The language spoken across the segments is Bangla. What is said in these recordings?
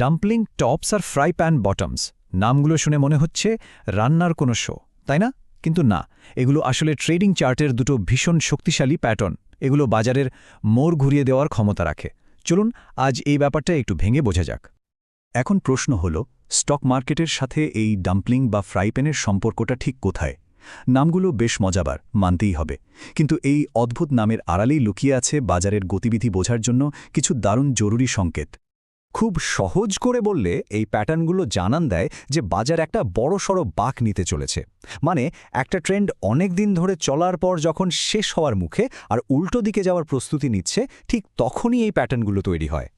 ডাম্পলিং টপস আর ফ্রাই প্যান বটমস নামগুলো শুনে মনে হচ্ছে রান্নার কোনো শো তাই না? কিন্তু না, এগুলো আসলে ট্রেডিং চার্টের দুটো ভীষণ শক্তিশালী প্যাটার্ন এগুলো বাজারের মোড় ঘুরিয়ে দেওয়ার ক্ষমতা রাখে। চলুন, আজ এই ব্যাপারটা একটু ভেঙে বোঝা যাক। এখন প্রশ্ন হল স্টক মার্কেটের সাথে এই ডাম্পলিং বা ফ্রাই প্যানের সম্পর্কটা ঠিক কোথায়? নামগুলো বেশ মজাবার, মানতেই হবে। কিন্তু এই অদ্ভুত নামের আড়ালেই লুকিয়ে আছে বাজারের গতিবিধি বোঝার জন্য কিছু দারুণ জরুরি সংকেত। খুব সহজ করে বললে এই প্যাটার্নগুলো জানান দেয় যে বাজার একটা বড়সড় বাক নিতে চলেছে। মানে একটা ট্রেন্ড অনেক দিন ধরে চলার পর যখন শেষ হওয়ার মুখে আর উল্টো দিকে যাওয়ার প্রস্তুতি নিচ্ছে, ঠিক তখনই এই প্যাটার্নগুলো তৈরি হয়।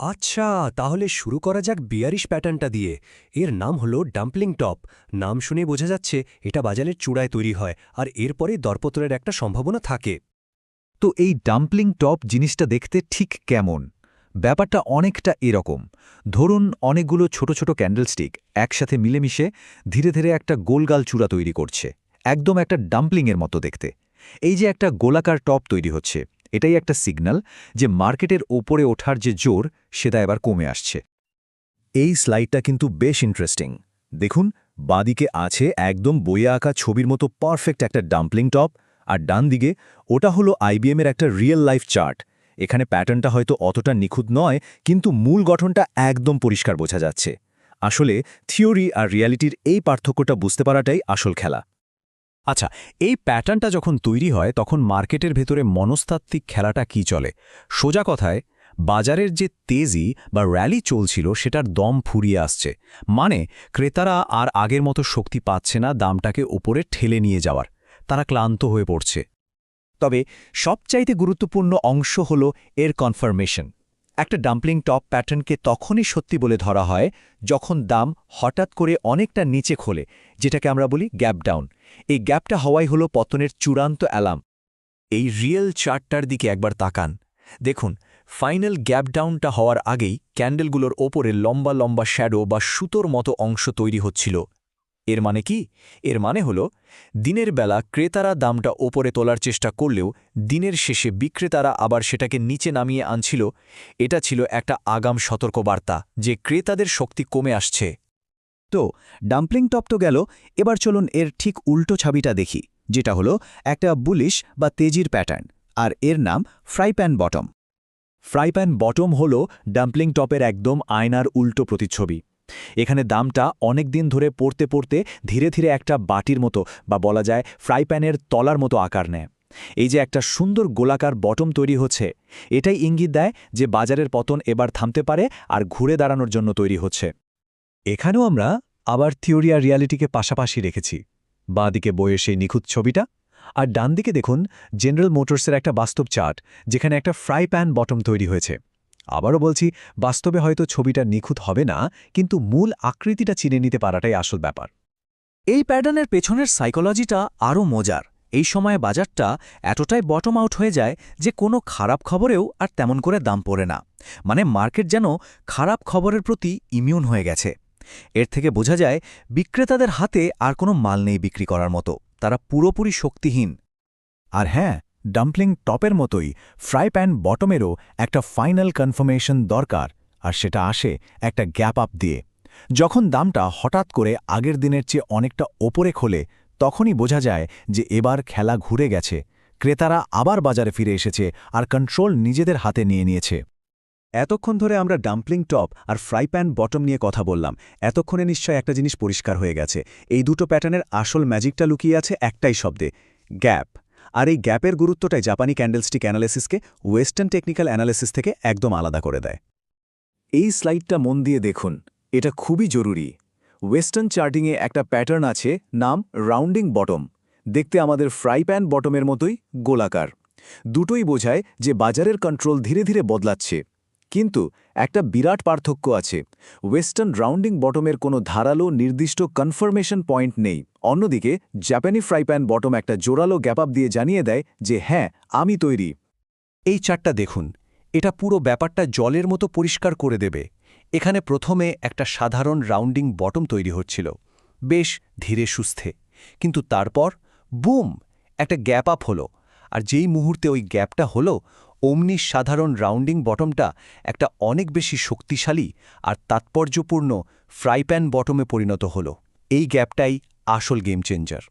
আচ্ছা তাহলে শুরু করা যাক বিয়ারিশ প্যাটার্নটা দিয়ে। এর নাম হলো ডাম্পলিং টপ। নাম শুনে বোঝা যাচ্ছে এটা বাজারের চূড়ায় তৈরি হয় আর এরপরে দরপত্রের একটা সম্ভাবনা থাকে। তো এই ডাম্পলিং টপ জিনিসটা দেখতে ঠিক কেমন? ব্যাপারটা অনেকটা এরকম। ধরুন, অনেকগুলো ছোট ছোট ক্যান্ডেলস্টিক একসাথে মিলেমিশে ধীরে ধীরে একটা গোলগাল চূড়া তৈরি করছে। একদম একটা ডাম্পলিংয়ের মতো দেখতে। এই যে একটা গোলাকার টপ তৈরি হচ্ছে, এটাই একটা সিগন্যাল যে মার্কেটের ওপরে ওঠার যে জোর, সেটা এবার কমে আসছে। এই স্লাইডটা কিন্তু বেশ ইন্টারেস্টিং। দেখুন, বাঁদিকে আছে একদম বইয়ে আঁকা ছবির মতো পারফেক্ট একটা ডাম্পলিং টপ, আর ডান দিকে ওটা হলো আইবিএমের একটা রিয়েল লাইফ চার্ট। এখানে প্যাটার্নটা হয়তো অতটা নিখুঁত নয়, কিন্তু মূল গঠনটা একদম পরিষ্কার বোঝা যাচ্ছে। আসলে, থিওরি আর রিয়ালিটির এই পার্থক্যটা বুঝতে পারাটাই আসল খেলা। আচ্ছা এই প্যাটার্নটা যখন তৈরি হয়, তখন মার্কেটের ভেতরে মনস্তাত্ত্বিক খেলাটা কি চলে? সোজা কথায়, বাজারের যে তেজি বা র্যালি চলছিল, সেটার দম ফুরিয়ে আসছে। মানে ক্রেতারা আর আগের মতো শক্তি পাচ্ছে না দামটাকে ওপরে ঠেলে নিয়ে যাওয়ার। তারা ক্লান্ত হয়ে পড়ছে। তবে সবচাইতে গুরুত্বপূর্ণ অংশ হল এর কনফার্মেশন একটা ডাম্পলিং টপ প্যাটার্নকে তখনই সত্যি বলে ধরা হয় যখন দাম হঠাৎ করে অনেকটা নিচে খোলে, যেটাকে আমরা বলি গ্যাপ ডাউন এই গ্যাপটা হওয়াই হলো পতনের চূড়ান্ত অ্যালার্ম এই রিয়েল চার্টটার দিকে একবার তাকান। দেখুন ফাইনাল গ্যাপ ডাউনটা হওয়ার আগেই ক্যান্ডেলগুলোর ওপরে লম্বা লম্বা শ্যাডো বা সুতোর মতো অংশ তৈরি হচ্ছিল। এর মানে কি? এর মানে হল, দিনের বেলা ক্রেতারা দামটা ওপরে তোলার চেষ্টা করলেও দিনের শেষে বিক্রেতারা আবার সেটাকে নিচে নামিয়ে আনছিল। এটা ছিল একটা আগাম সতর্কবার্তা যে ক্রেতাদের শক্তি কমে আসছে। তো, ডাম্পলিং টপ তো গেল, এবার চলুন এর ঠিক উল্টো ছাবিটা দেখি, যেটা হলো একটা বুলিশ বা তেজির প্যাটার্ন, আর এর নাম fry pan bottom. Fry pan bottom হল ডাম্পলিং টপের একদম আয়নার উল্টো প্রতিচ্ছবি। এখানে দামটা অনেক দিন ধরে পড়তে পড়তে ধীরে ধীরে একটা বাটির মতো বা বলা যায় ফ্রাই প্যানের তলার মতো আকার নেয়। এই যে একটা সুন্দর গোলাকার বটম তৈরি হচ্ছে, এটাই ইঙ্গিত দেয় যে বাজারের পতন এবার থামতে পারে আর ঘুরে দাঁড়ানোর জন্য তৈরি হচ্ছে। এখানেও আমরা আবার থিওরি আর রিয়ালিটিকে পাশাপাশি রেখেছি। বাঁদিকে বইয়ের সেই নিখুঁত ছবিটা আর ডান দিকে দেখুন জেনারেল মোটরসের একটা বাস্তব চার্ট, যেখানে একটা ফ্রাই প্যান বটম তৈরি হয়েছে। আবারও বলছি, বাস্তবে হয়তো ছবিটা নিখুঁত হবে না, কিন্তু মূল আকৃতিটা চিনে নিতে পারাটাই আসল ব্যাপার। এই প্যাটার্নের পেছনের সাইকোলজিটা আরও মজার। এই সময়ে বাজারটা এতটাই বটম আউট হয়ে যায় যে কোনো খারাপ খবরেও আর তেমন করে দাম পড়ে না। মানে মার্কেট যেন খারাপ খবরের প্রতি ইমিউন হয়ে গেছে। এর থেকে বোঝা যায়, বিক্রেতাদের হাতে আর কোনো মাল নেই বিক্রি করার মতো। তারা পুরোপুরি শক্তিহীন। আর হ্যাঁ ডাম্পলিং টপের মতোই ফ্রাই প্যান বটমেরও একটা ফাইনাল কনফার্মেশন দরকার, আর সেটা আসে একটা গ্যাপ আপ দিয়ে। যখন দামটা হঠাৎ করে আগের দিনের চেয়ে অনেকটা ওপরে খোলে, তখনই বোঝা যায় যে এবার খেলা ঘুরে গেছে। ক্রেতারা আবার বাজারে ফিরে এসেছে আর কন্ট্রোল নিজেদের হাতে নিয়ে নিয়েছে। এতক্ষণ ধরে আমরা ডাম্পলিং টপ আর ফ্রাই প্যান বটম নিয়ে কথা বললাম। এতক্ষণে নিশ্চয় একটা জিনিস পরিষ্কার হয়ে গেছে। এই দুটো প্যাটার্নের আসল ম্যাজিকটা লুকিয়ে আছে একটাই শব্দে, গ্যাপ। আর এই গ্যাপের গুরুত্বটাই জাপানি ক্যান্ডেলস্টিক অ্যানালিসিসকে ওয়েস্টার্ন টেকনিক্যাল অ্যানালিসিস থেকে একদম আলাদা করে দেয়। এই স্লাইডটা মন দিয়ে দেখুন, এটা খুবই জরুরি। ওয়েস্টার্ন চার্টিংয়ে একটা প্যাটার্ন আছে, নাম রাউন্ডিং বটম। দেখতে আমাদের ফ্রাই প্যান বটমের মতোই গোলাকার। দুটোই বোঝায় যে বাজারের কন্ট্রোল ধীরে ধীরে বদলাচ্ছে। কিন্তু একটা বিরাট পার্থক্য আছে। ওয়েস্টার্ন রাউন্ডিং বটমের কোনো ধারালো, নির্দিষ্ট কনফার্মেশন পয়েন্ট নেই। অন্যদিকে, জাপানি ফ্রাই প্যান বটম একটা জোরালো গ্যাপ আপ দিয়ে জানিয়ে দেয় যে হ্যাঁ আমি তৈরি। এই চারটা দেখুন, এটা পুরো ব্যাপারটা জলের মতো পরিষ্কার করে দেবে। এখানে প্রথমে একটা সাধারণ রাউন্ডিং বটম তৈরি হচ্ছিল। বেশ ধীরে সুস্থে। কিন্তু তারপর, বুম! একটা গ্যাপ আপ হলো। আর যেই মুহূর্তে ওই গ্যাপটা হলো অমনি সাধারণ রাউন্ডিং বটমটা একটা অনেক বেশি শক্তিশালী আর তাৎপর্যপূর্ণ ফ্রাইপ্যান বটমে পরিণত হল। এই গ্যাপটাই আসল গেম চেঞ্জার।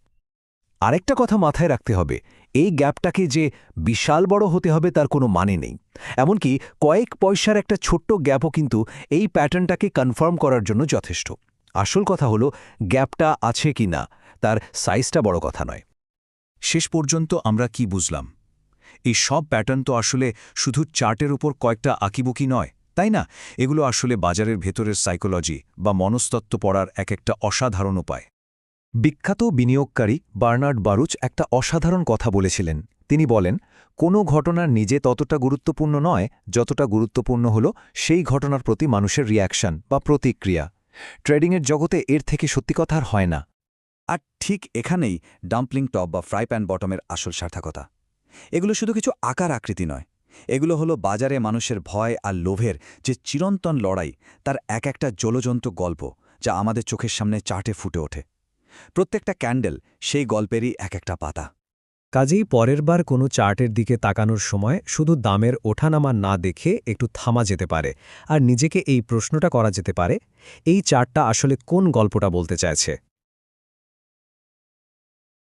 আরেকটা কথা মাথায় রাখতে হবে, এই গ্যাপটাকে যে বিশাল বড় হতে হবে তার কোনো মানে নেই। এমনকি কয়েক পয়সার একটা ছোট্ট গ্যাপও কিন্তু এই প্যাটার্নটাকে কনফার্ম করার জন্য যথেষ্ট। আসল কথা হলো, গ্যাপটা আছে কি না তার সাইজটা বড় কথা নয়। শেষ পর্যন্ত আমরা কি বুঝলাম? এই সব প্যাটার্ন তো আসলে শুধু চার্টের উপর কয়েকটা আঁকিবুকি নয়, তাই না? এগুলো আসলে বাজারের ভেতরের সাইকোলজি বা মনস্তত্ত্ব পড়ার এক একটা অসাধারণ উপায়। বিখ্যাত বিনিয়োগকারী বার্নার্ড বারুচ একটা অসাধারণ কথা বলেছিলেন। তিনি বলেন, কোনো ঘটনার নিজে ততটা গুরুত্বপূর্ণ নয় যতটা গুরুত্বপূর্ণ হল সেই ঘটনার প্রতি মানুষের রিয়াকশন বা প্রতিক্রিয়া। ট্রেডিংয়ের জগতে এর থেকে সত্যি কথা আর হয় না। আর ঠিক এখানেই ডাম্পলিং টপ বা ফ্রাই প্যান বটমের আসল সার্থকতা। এগুলো শুধু কিছু আকার আকৃতি নয়। এগুলো হলো বাজারে মানুষের ভয় আর লোভের যে চিরন্তন লড়াই, তার এক একটা জলজন্ত গল্প যা আমাদের চোখের সামনে চাটে ফুটে ওঠে। প্রত্যেকটা ক্যান্ডেল সেই গল্পেরই এক একটা পাতা। কাজেই পরের বার কোনো চার্টের দিকে তাকানোর সময় শুধু দামের ওঠানামা না দেখে একটু থামা যেতে পারে। আর নিজেকে এই প্রশ্নটা করা যেতে পারে, এই চার্টটা আসলে কোন গল্পটা বলতে চাইছে?